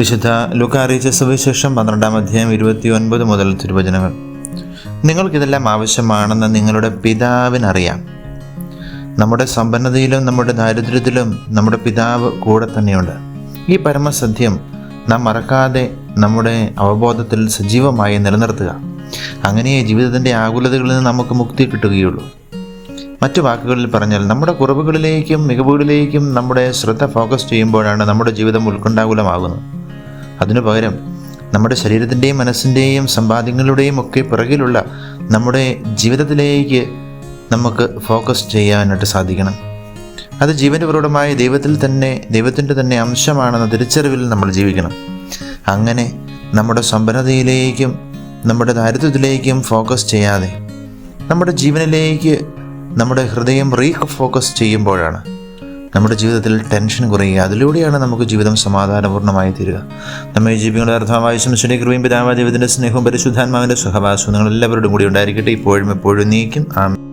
വിശുദ്ധ ലുക്ക അറിയിച്ച സുവിശേഷം പന്ത്രണ്ടാം അധ്യായം ഇരുപത്തി ഒൻപത് മുതൽ തിരുവചനങ്ങൾ. നിങ്ങൾക്കിതെല്ലാം ആവശ്യമാണെന്ന് നിങ്ങളുടെ പിതാവിനറിയാം. നമ്മുടെ സമ്പന്നതയിലും നമ്മുടെ ദാരിദ്ര്യത്തിലും നമ്മുടെ പിതാവ് കൂടെ തന്നെയുണ്ട്. ഈ പരമസത്യം നാം മറക്കാതെ നമ്മുടെ അവബോധത്തിൽ സജീവമായി നിലനിർത്തുക. അങ്ങനെ ജീവിതത്തിന്റെ ആകുലതകളിൽ നിന്ന് നമുക്ക് മുക്തി കിട്ടുകയുള്ളൂ. മറ്റു വാക്കുകളിൽ പറഞ്ഞാൽ നമ്മുടെ കുറവുകളിലേക്കും മികവുകളിലേക്കും നമ്മുടെ ശ്രദ്ധ ഫോക്കസ് ചെയ്യുമ്പോഴാണ് നമ്മുടെ ജീവിതം ഉത്കണ്ഠാകുലമാകുന്നത്. അതിനു പകരം നമ്മുടെ ശരീരത്തിന്റെയും മനസ്സിന്റെയും സമ്പാദ്യങ്ങളുടെയും ഒക്കെ പിറകിലുള്ള നമ്മുടെ ജീവിതത്തിലേക്ക് നമുക്ക് ഫോക്കസ് ചെയ്യാനായിട്ട് സാധിക്കണം. അത് ജീവന്റെ ദൈവത്തിൽ തന്നെ ദൈവത്തിന്റെ തന്നെ അംശമാണെന്ന തിരിച്ചറിവിൽ നമ്മൾ ജീവിക്കണം. അങ്ങനെ നമ്മുടെ സമ്പന്നതയിലേക്കും നമ്മുടെ ദാരിദ്ര്യത്തിലേക്കും ഫോക്കസ് ചെയ്യാതെ നമ്മുടെ ജീവനിലേക്ക് നമ്മുടെ ഹൃദയം റീ ഫോക്കസ് ചെയ്യുമ്പോഴാണ് നമ്മുടെ ജീവിതത്തിൽ ടെൻഷൻ കുറയുക. അതിലൂടെയാണ് നമുക്ക് ജീവിതം സമാധാനപൂർണമായി തീരുക. നമ്മെ ജീവികളുടെ അർത്ഥമായ ശംശയുടെ കൃപയും പിതാവാ ദൈവത്തിന്റെ സ്നേഹവും പരിശുദ്ധാത്മാവിന്റെ സഹവാസവും നിങ്ങൾ എല്ലാവരോടും കൂടി ഉണ്ടായിരിക്കട്ടെ. ഇപ്പോഴും എപ്പോഴും നീക്കും. ആമേൻ.